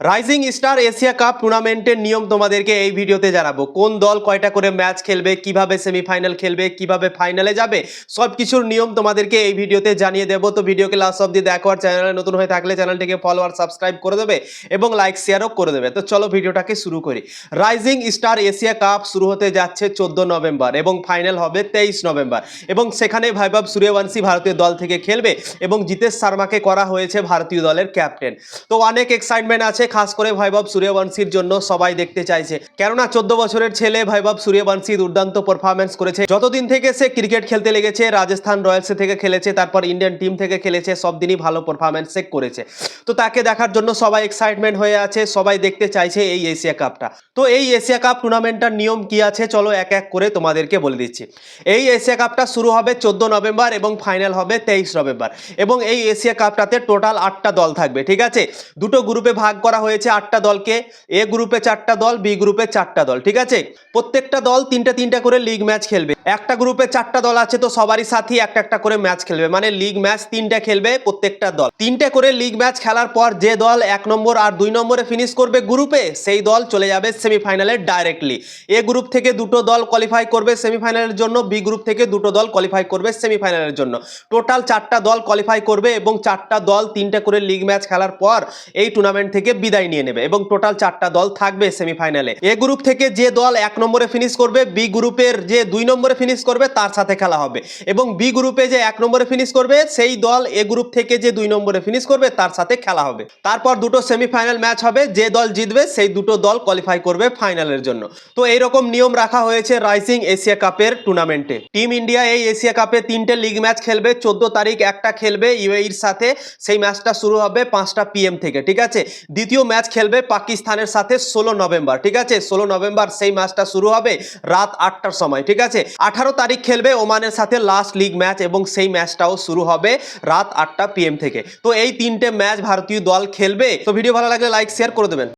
Rising star Asia cup টুর্নামেন্টের নিয়ম তোমাদেরকে এই ভিডিওতে জানাব। কোন দল কয়টা করে ম্যাচ খেলবে, কীভাবে সেমিফাইনাল খেলবে, কীভাবে ফাইনালে যাবে সব কিছুর নিয়ম তোমাদেরকে এই ভিডিওতে জানিয়ে দেবো। তো ভিডিওকে লাস্ট অব্দি দেখো আর চ্যানেলে নতুন হয়ে থাকলে চ্যানেলটিকে ফলো আর সাবস্ক্রাইব করে দেবে এবং লাইক শেয়ারও করে দেবে। তো চলো ভিডিওটাকে শুরু করি। রাইজিং স্টার এশিয়া কাপ শুরু হতে যাচ্ছে চোদ্দ নভেম্বর এবং ফাইনাল হবে তেইশ নভেম্বর। এবং সেখানে ভাইবাব সূর্যবংশী ভারতীয় দল থেকে খেলবে এবং জিতেশ শর্মাকে করা হয়েছে ভারতীয় দলের ক্যাপ্টেন তো অনেক এক্সাইটমেন্ট আছে খাস করে ভৈভব সূর্যবংশীর জন্য সবাই দেখতে চাইছে। কেননা চোদ্দ বছরের ছেলে ভৈভব সূর্যবংশী দুর্দান্ত পারফরমেন্স করেছে। যতদিন থেকে সে ক্রিকেট খেলতে লেগেছে, রাজস্থান রয়্যালস থেকে খেলেছে, তারপর ইন্ডিয়ান টিম থেকে খেলেছে, সব দিনই ভালো পারফরমেন্স সে করেছে। তো তাকে দেখার জন্য সবাই এক্সাইটমেন্ট হয়ে আছে, সবাই দেখতে চাইছে এই এশিয়া কাপটা। তো এই এশিয়া কাপ টুর্নামেন্টটার নিয়ম কি আছে? চলো এক এক করে তোমাদেরকে বলে দিচ্ছি। এই এশিয়া কাপটা শুরু হবে চোদ্দ নভেম্বর এবং ফাইনাল হবে তেইশ নভেম্বর। এবং এই এশিয়া কাপটাতে টোটাল আটটা দল থাকবে, ঠিক আছে? দুটো গ্রুপে ভাগ করা হয়েছে আটটা দলকে। এ গ্রুপে চারটা দল, বি গ্রুপে চারটা দল, ঠিক আছে? প্রত্যেকটা দল তিনটা তিনটা করে লিগ ম্যাচ খেলবে। একটা গ্রুপে চারটা দল আছে তো সবারই সাথে একটা একটা করে ম্যাচ খেলবে। মানে লিগ ম্যাচ তিনটা খেলবে প্রত্যেকটা দল। তিনটে করে লিগ ম্যাচ খেলার পর যে দল এক নম্বর আর দুই নম্বরে ফিনিশ করবে গ্রুপে, সেই দল চলে যাবে সেমিফাইনালে ডাইরেক্টলি এ গ্রুপ থেকে দুটো দল কোয়ালিফাই করবে সেমিফাইনালের জন্য, বি গ্রুপ থেকে দুটো দল কোয়ালিফাই করবে সেমিফাইনালের জন্য। টোটাল চারটা দল কোয়ালিফাই করবে এবং চারটা দল তিনটা করে লিগ ম্যাচ খেলার পর এই টুর্নামেন্ট থেকে বিদায় নিয়ে নেবে এবং টোটাল চারটা দল থাকবে সেমিফাইনালে এ গ্রুপ থেকে যে দল এক নম্বরে ফিনিশ করবে বি গ্রুপের যে দুই নম্বরে ফিনিশ করবে, তার সাথে খেলা হবে। এবং বি গ্রুপে যে এক নম্বরে ফিনিশ করবে, সেই দল এ গ্রুপ থেকে যে দুই নম্বরে ফিনিশ করবে, তার সাথে খেলা হবে। তারপর দুটো সেমিফাইনাল ম্যাচ হবে, যে দল জিতবে, সেই দুটো দল কোয়ালিফাই করবে ফাইনালের জন্য। তো এইরকম নিয়ম রাখা হয়েছে রাইজিং এশিয়া কাপের টুর্নামেন্টে টিম ইন্ডিয়া এই এশিয়া কাপে তিনটে লিগ ম্যাচ খেলবে, চোদ্দ তারিখ একটা খেলবে ইউএইর সাথে। সেই ম্যাচটা শুরু হবে পাঁচটা পিএম থেকে, ঠিক আছে? দ্বিতীয় ম্যাচ খেলবে পাকিস্তানের সাথে ষোলো নভেম্বর, ঠিক আছে? ষোলো নভেম্বর সেই ম্যাচটা শুরু হবে রাত আটটার সময়, ঠিক আছে? আঠারো তারিখ খেলবে ওমানের সাথে লাস্ট লিগ ম্যাচ এবং সেই ম্যাচটাও শুরু হবে রাত আটটা পিএম থেকে। তো এই তিনটে ম্যাচ ভারতীয় দল খেলবে। তো ভিডিও ভালো লাগলে লাইক শেয়ার করে দেবেন।